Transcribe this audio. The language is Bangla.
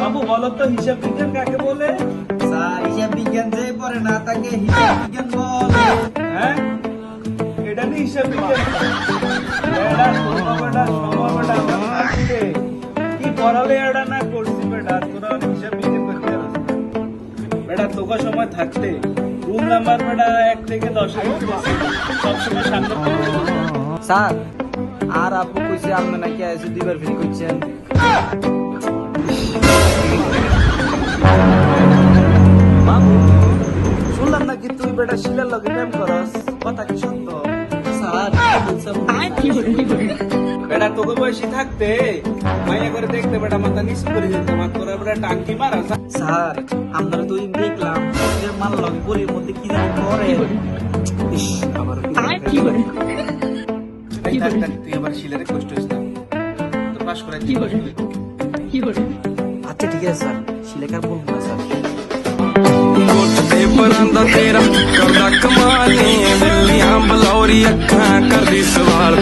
বাবু বলো তো হিসাব বিজ্ঞান কাকে বলে? স্যার হিসাব বিজ্ঞান যে পড়ে না তাকে হিসাব বিজ্ঞান বলে। হ্যাঁ? এটা নিয়ে হিসাব বিজ্ঞান। আমার কি পড়ালে এটা না করছি বেটা তোরা হিসাব বিজ্ঞান করতে বেটা তোকে সময় থাকতে। রুম নাম্বার বেটা এক থেকে দশের মধ্যে সবসময় সামনে স্যার আর আপু কইছে আপনি নাকি এসে দুইবার ফেল করছেন? বাবু শুনলাম নাকি তুই বেটা শিলার লগে প্রেম করস? কথা কি সত্য? বেটা তোকে বয়সী থাকতে মাইয়া করে দেখতে বেটা মাথা নিচু করে যেত মা তোরা বেটা টাঙ্কি মারা স্যার আমরা তো ওই দেখলাম যে মাল লগে বলির মধ্যে কি জানি করে। আবার কি করে? এই থাক, থাক, তুই আবার শিলারে কষ্ট হইস না তোর পাশ করে আচ্ছা ঠিক আছে স্যার শিলেকার বলবো না স্যার ਤੇ ਪਰਾਂਦਾ ਤੇਰਾ ਕਰਦਾ ਕਮਾਲ ਨੀ ਬਿੱਲੀਆਂ ਬਲੌਰੀ ਅੱਖਾਂ ਕਰਦੀ ਸਵਾਲ